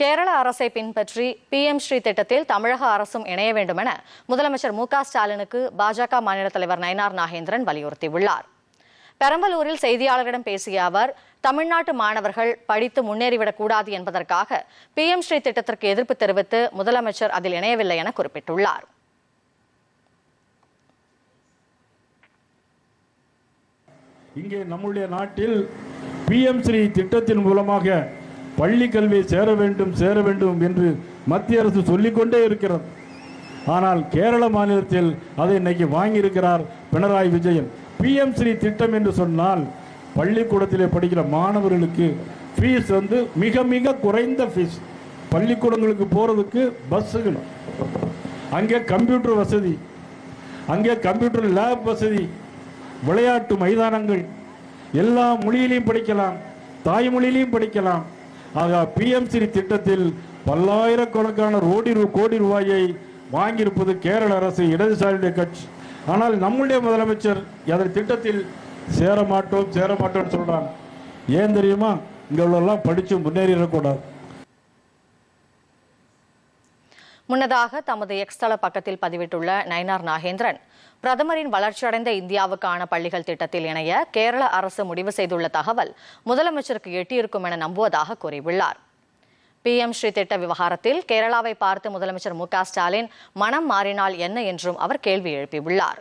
கேரள அரசை பின்பற்றி B M Sri திட்டத்தில் தமிழக அரசும் இணைய வேண்டும் என முதலமைச்சர் மு ஸ்டாலினுக்கு பாஜக மாநில தலைவர் நயனார் நாகேந்திரன் வலியுறுத்தியுள்ளார். பெரம்பலூரில் செய்தியாளர்களிடம் பேசிய அவர் தமிழ்நாட்டு மாணவர்கள் படித்து முன்னேறிவிடக்கூடாது கூடாது என்பதற்காக பிஎம் ஸ்ரீ திட்டத்திற்கு எதிர்ப்பு தெரிவித்து முதலமைச்சர் அதில் இணையவில்லை என குறிப்பிட்டுள்ளார். இங்கே நம்முடைய நாட்டில் பிஎம் ஸ்ரீ திட்டத்தின் மூலமாக பள்ளி கல்வியை சேர வேண்டும் சேர வேண்டும் என்று மத்திய அரசு சொல்லிக்கொண்டே இருக்கிறது. ஆனால் கேரள மாநிலத்தில் அதை இன்னைக்கு வாங்கியிருக்கிறார் பினராயி விஜயன். பிஎம் ஸ்ரீ திட்டம் என்று சொன்னால் பள்ளிக்கூடத்திலே படிக்கிற மாணவர்களுக்கு ஃபீஸ் வந்து மிக மிக குறைந்த ஃபீஸ் பள்ளிக்கூடங்களுக்கு போகிறதுக்கு பஸ்ஸுகள். அங்கே கம்ப்யூட்டர் வசதி. அங்கே கம்ப்யூட்டர் லேப் வசதி. விளையாட்டு மைதானங்கள். எல்லா மொழியிலையும் படிக்கலாம். தாய்மொழியிலையும் படிக்கலாம். ஆக பிஎம்சி திட்டத்தில் பல்லாயிரக்கணக்கான ரோடி ரூ- கோடி ரூபாயை வாங்கியிருப்பது கேரள அரசு இடதுசாரியுடைய கட்சி. ஆனால் நம்முடைய முதலமைச்சர் அதன் திட்டத்தில் சேர மாட்டோம் சேர மாட்டோம்னு சொல்றாங்க. ஏன் தெரியுமா? இங்கே உள்ளெல்லாம் படித்து முன்னேறிடக்கூடாது. முன்னதாக தமது எக்ஸ் தள பக்கத்தில் பதிவிட்டுள்ள நயனார் நாகேந்திரன் பிரதமரின் வளர்ச்சியடைந்த இந்தியாவுக்கான பள்ளிகள் திட்டத்தில் இணைய கேரள அரசு முடிவு செய்துள்ள தகவல் முதலமைச்சருக்கு எட்டியிருக்கும் என நம்புவதாக கூறியுள்ளார். பிஎம் ஸ்ரீ திட்ட விவகாரத்தில் கேரளாவை பார்த்து முதலமைச்சர் மு ஸ்டாலின் மனம் மாறினால் என்ன? என்றும் அவர் கேள்வி எழுப்பியுள்ளார்.